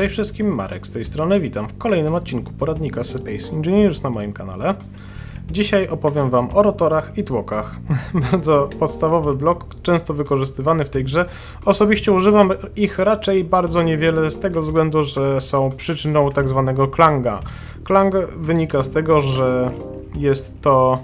Cześć wszystkim, Marek z tej strony, witam w kolejnym odcinku poradnika Space Engineers na moim kanale. Dzisiaj opowiem Wam o rotorach i tłokach. Bardzo podstawowy blok, często wykorzystywany w tej grze. Osobiście używam ich raczej bardzo niewiele z tego względu, że są przyczyną tak zwanego klanga. Klang wynika z tego, że jest to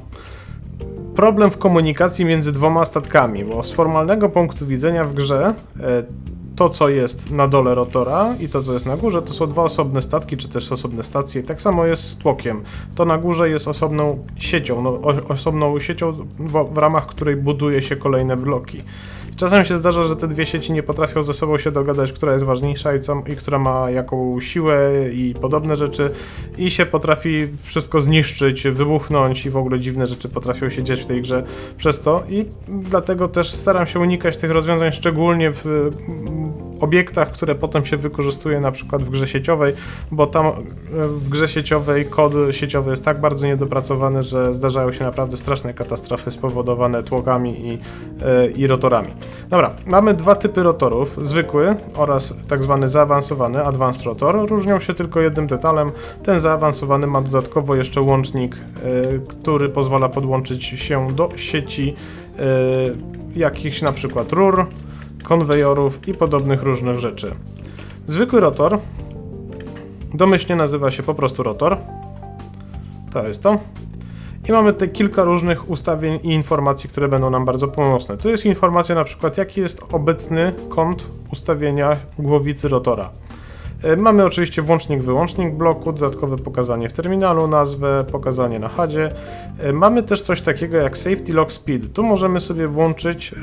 problem w komunikacji między dwoma statkami, bo z formalnego punktu widzenia w grze e, to, co jest na dole rotora i to, co jest na górze, to są dwa osobne statki, czy też osobne stacje. Tak samo jest z tłokiem. To na górze jest osobną siecią, no, osobną siecią, w, w ramach której buduje się kolejne bloki. Czasem się zdarza, że te dwie sieci nie potrafią ze sobą się dogadać, która jest ważniejsza i, co, i która ma jaką siłę i podobne rzeczy i się potrafi wszystko zniszczyć, wybuchnąć i w ogóle dziwne rzeczy potrafią się dziać w tej grze przez to i dlatego też staram się unikać tych rozwiązań, szczególnie w obiektach, które potem się wykorzystuje na przykład w grze sieciowej, bo tam e, w grze sieciowej kod sieciowy jest tak bardzo niedopracowany, że zdarzają się naprawdę straszne katastrofy spowodowane tłokami i, e, i rotorami. Dobra, mamy dwa typy rotorów, zwykły oraz tak zwany zaawansowany, advanced rotor. Różnią się tylko jednym detalem. Ten zaawansowany ma dodatkowo jeszcze łącznik, e, który pozwala podłączyć się do sieci jakichś na przykład rur, konwejorów i podobnych różnych rzeczy. Zwykły rotor domyślnie nazywa się po prostu rotor. To jest to. I mamy tutaj kilka różnych ustawień i informacji, które będą nam bardzo pomocne. Tu jest informacja na przykład, jaki jest obecny kąt ustawienia głowicy rotora. E, Mamy oczywiście włącznik, wyłącznik bloku, dodatkowe pokazanie w terminalu, nazwę, pokazanie na HUDzie. E, Mamy też coś takiego jak Safety Lock Speed. Tu możemy sobie włączyć e,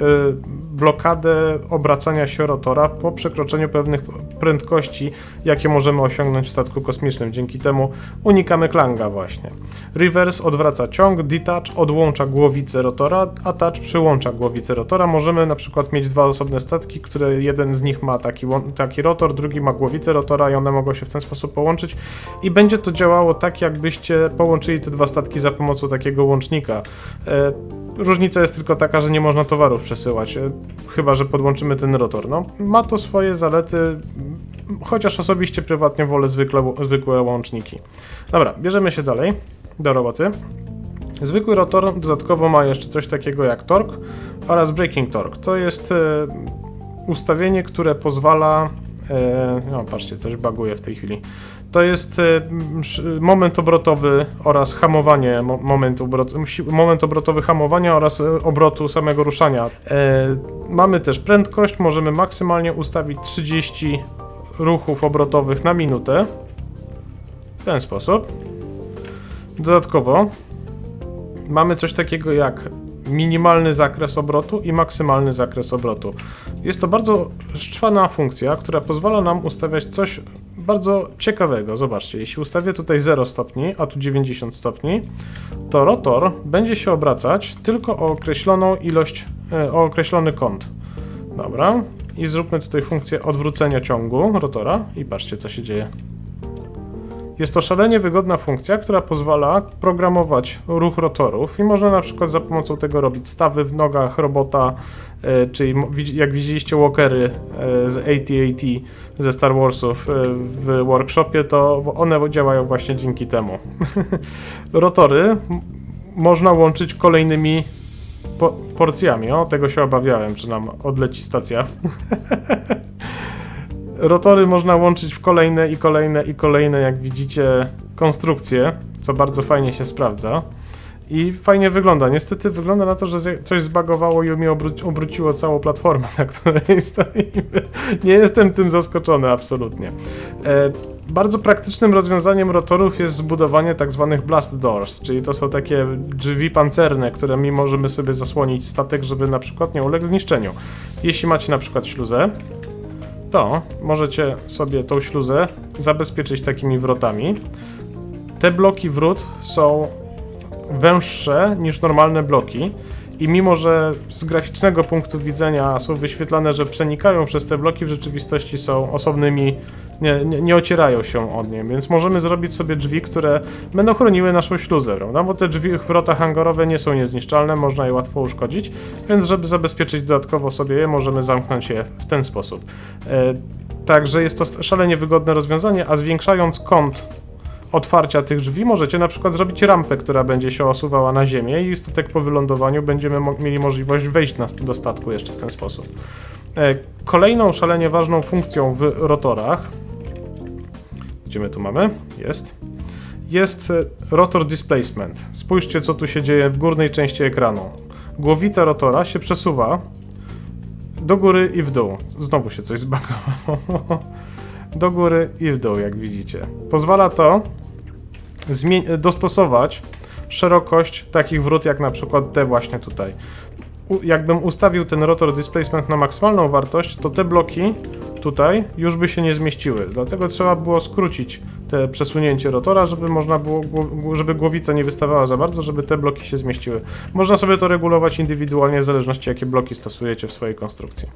blokadę obracania się rotora po przekroczeniu pewnych prędkości, jakie możemy osiągnąć w statku kosmicznym. Dzięki temu unikamy klanga właśnie. Reverse odwraca ciąg, detach odłącza głowicę rotora, attach przyłącza głowicę rotora. Możemy na przykład mieć dwa osobne statki, które jeden z nich ma taki, taki rotor, drugi ma głowicę rotora i one mogą się w ten sposób połączyć i będzie to działało tak, jakbyście połączyli te dwa statki za pomocą takiego łącznika. E, Różnica jest tylko taka, że nie można towarów przesyłać, e, chyba że podłączymy ten rotor. No, ma to swoje zalety, chociaż osobiście prywatnie wolę zwykle, zwykłe łączniki. Dobra, bierzemy się dalej do roboty. Zwykły rotor dodatkowo ma jeszcze coś takiego jak torque oraz breaking torque. To jest e, ustawienie, które pozwala. E, no, patrzcie, coś baguje w tej chwili. To jest e, moment obrotowy oraz hamowanie mo, moment, obrot, moment obrotowy hamowania oraz e, obrotu samego ruszania. Mamy też prędkość, możemy maksymalnie ustawić 30 ruchów obrotowych na minutę. W ten sposób. Dodatkowo mamy coś takiego jak minimalny zakres obrotu i maksymalny zakres obrotu. Jest to bardzo szczwana funkcja, która pozwala nam ustawiać coś bardzo ciekawego. Zobaczcie, jeśli ustawię tutaj 0 stopni, a tu 90 stopni, to rotor będzie się obracać tylko o określoną ilość, e, o określony kąt. Dobra. I zróbmy tutaj funkcję odwrócenia ciągu rotora i patrzcie co się dzieje. Jest to szalenie wygodna funkcja, która pozwala programować ruch rotorów i można na przykład za pomocą tego robić stawy w nogach robota, e, czyli jak widzieliście walkery e, z AT-AT ze Star Warsów e, w workshopie, to one działają właśnie dzięki temu. Rotory można łączyć kolejnymi po porcjami. O, tego się obawiałem, że nam odleci stacja. Rotory można łączyć w kolejne i kolejne i kolejne, jak widzicie, konstrukcje, co bardzo fajnie się sprawdza. I fajnie wygląda. Niestety wygląda na to, że coś zbagowało i mi obró- obróciło całą platformę, na której stoimy. Nie jestem tym zaskoczony absolutnie. E, bardzo praktycznym rozwiązaniem rotorów jest zbudowanie tak zwanych blast doors, czyli to są takie drzwi pancerne, którymi możemy sobie zasłonić statek, żeby na przykład nie uległ zniszczeniu. Jeśli macie na przykład śluzę, to możecie sobie tą śluzę zabezpieczyć takimi wrotami. Te bloki wrót są węższe niż normalne bloki i mimo, że z graficznego punktu widzenia są wyświetlane, że przenikają przez te bloki, w rzeczywistości są osobnymi, nie, nie, nie ocierają się od niej, więc możemy zrobić sobie drzwi, które będą chroniły naszą śluzę, prawda? bo te drzwi, wrota hangarowe nie są niezniszczalne, można je łatwo uszkodzić, więc żeby zabezpieczyć dodatkowo sobie je, możemy zamknąć je w ten sposób. E, Także jest to szalenie wygodne rozwiązanie, a zwiększając kąt otwarcia tych drzwi możecie na przykład zrobić rampę, która będzie się osuwała na ziemię i statek po wylądowaniu będziemy mo mieli możliwość wejść na, do statku jeszcze w ten sposób. E, kolejną szalenie ważną funkcją w rotorach, gdzie my tu mamy? Jest. Jest e, rotor displacement. Spójrzcie, co tu się dzieje w górnej części ekranu. Głowica rotora się przesuwa do góry i w dół. Znowu się coś zbagowało. Do góry i w dół, jak widzicie. Pozwala to dostosować szerokość takich wrót, jak na przykład te właśnie tutaj. U- jakbym ustawił ten rotor displacement na maksymalną wartość, to te bloki tutaj już by się nie zmieściły. Dlatego trzeba było skrócić te przesunięcie rotora, żeby można było, żeby głowica nie wystawała za bardzo, żeby te bloki się zmieściły. Można sobie to regulować indywidualnie w zależności jakie bloki stosujecie w swojej konstrukcji.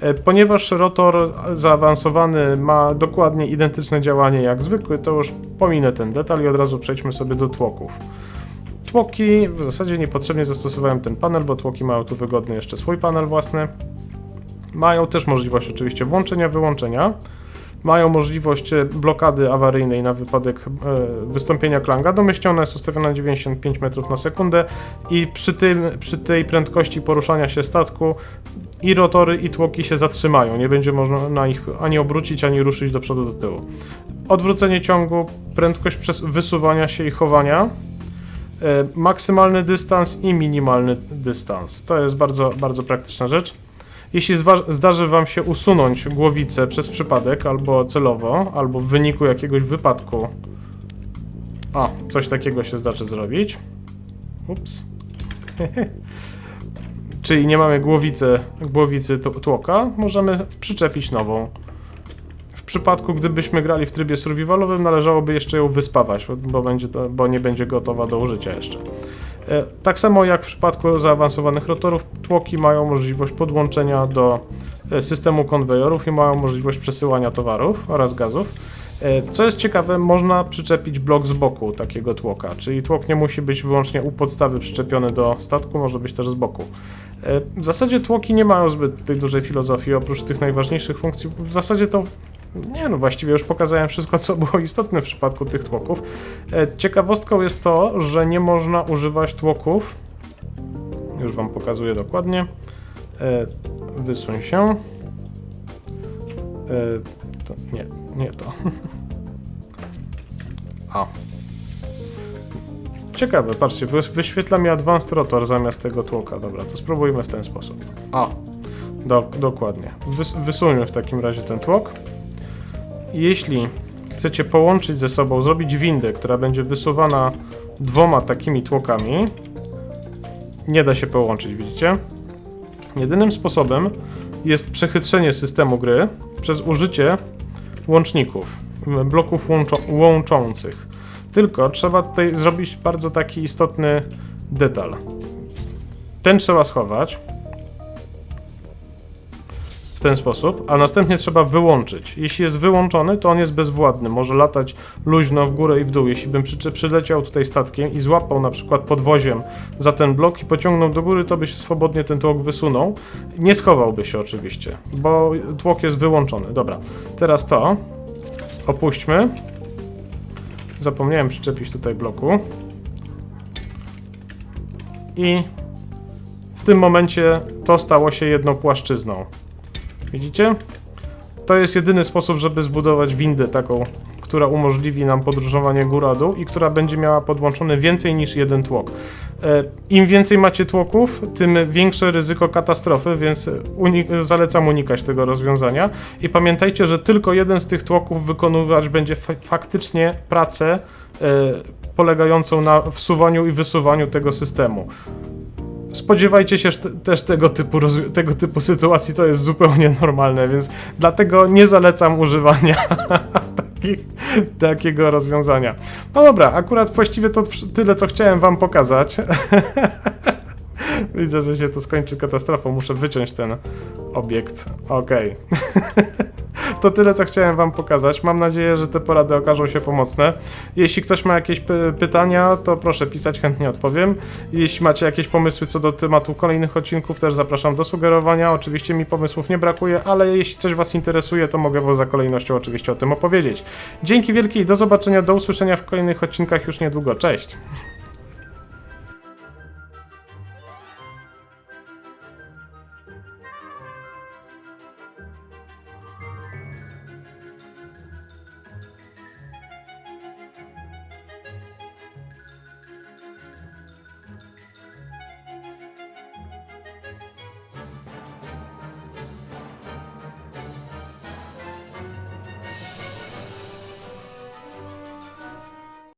E, Ponieważ rotor zaawansowany ma dokładnie identyczne działanie jak zwykły, to już pominę ten detal i od razu przejdźmy sobie do tłoków. Tłoki, w zasadzie niepotrzebnie zastosowałem ten panel, bo tłoki mają tu wygodny jeszcze swój panel własny. Mają też możliwość oczywiście włączenia, wyłączenia. Mają możliwość e, blokady awaryjnej na wypadek e, wystąpienia klanga. Domyślnie ona jest ustawiona na 95 metrów na sekundę i przy, tym, przy tej prędkości poruszania się statku i rotory i tłoki się zatrzymają. Nie będzie można na ich ani obrócić, ani ruszyć do przodu, do tyłu. Odwrócenie ciągu, prędkość przez wysuwania się i chowania, e, maksymalny dystans i minimalny dystans. To jest bardzo, bardzo praktyczna rzecz. Jeśli zdarzy Wam się usunąć głowicę przez przypadek, albo celowo, albo w wyniku jakiegoś wypadku, a, coś takiego się zdarzy zrobić. Ups. Czyli nie mamy głowicy, głowicy tłoka, możemy przyczepić nową. W przypadku, gdybyśmy grali w trybie survivalowym, należałoby jeszcze ją wyspawać, bo, będzie to, bo nie będzie gotowa do użycia jeszcze. E, Tak samo jak w przypadku zaawansowanych rotorów, tłoki mają możliwość podłączenia do e, systemu konwejerów i mają możliwość przesyłania towarów oraz gazów. E, Co jest ciekawe, można przyczepić blok z boku takiego tłoka, czyli tłok nie musi być wyłącznie u podstawy przyczepiony do statku, może być też z boku. W zasadzie tłoki nie mają zbyt tej dużej filozofii, oprócz tych najważniejszych funkcji. W zasadzie to nie no, właściwie już pokazałem wszystko, co było istotne w przypadku tych tłoków. E, Ciekawostką jest to, że nie można używać tłoków. Już Wam pokazuję dokładnie. E, Wysuń się. E, To, nie, nie to. A. Ciekawe, patrzcie, wyświetla mi Advanced Rotor zamiast tego tłoka. Dobra, to spróbujmy w ten sposób. A. Do, dokładnie. Wys, w takim razie ten tłok. Jeśli chcecie połączyć ze sobą, zrobić windę, która będzie wysuwana dwoma takimi tłokami, nie da się połączyć, widzicie? Jedynym sposobem jest przechytrzenie systemu gry przez użycie łączników, bloków łączo łączących. Tylko trzeba tutaj zrobić bardzo taki istotny detal. Ten trzeba schować w ten sposób, a następnie trzeba wyłączyć. Jeśli jest wyłączony, to on jest bezwładny, może latać luźno w górę i w dół. Jeśli bym przy, przyleciał tutaj statkiem i złapał na przykład podwoziem za ten blok i pociągnął do góry, to by się swobodnie ten tłok wysunął. Nie schowałby się oczywiście, bo tłok jest wyłączony. Dobra, teraz to opuśćmy. Zapomniałem przyczepić tutaj bloku. I w tym momencie to stało się jedną płaszczyzną. Widzicie? To jest jedyny sposób, żeby zbudować windę taką, która umożliwi nam podróżowanie góra-dół i która będzie miała podłączony więcej niż jeden tłok. E, Im więcej macie tłoków, tym większe ryzyko katastrofy, więc unik- zalecam unikać tego rozwiązania. I pamiętajcie, że tylko jeden z tych tłoków wykonywać będzie fa- faktycznie pracę e, polegającą na wsuwaniu i wysuwaniu tego systemu. Spodziewajcie się te- też tego typu, tego typu sytuacji, to jest zupełnie normalne, więc dlatego nie zalecam używania taki, takiego rozwiązania. No dobra, akurat właściwie to tyle, co chciałem wam pokazać. Widzę, że się to skończy katastrofą, muszę wyciąć ten obiekt. Okej. to tyle, co chciałem Wam pokazać. Mam nadzieję, że te porady okażą się pomocne. Jeśli ktoś ma jakieś py- pytania, to proszę pisać, chętnie odpowiem. Jeśli macie jakieś pomysły co do tematu kolejnych odcinków, też zapraszam do sugerowania. Oczywiście mi pomysłów nie brakuje, ale jeśli coś Was interesuje, to mogę poza kolejnością oczywiście o tym opowiedzieć. Dzięki wielkie i do zobaczenia, do usłyszenia w kolejnych odcinkach już niedługo. Cześć!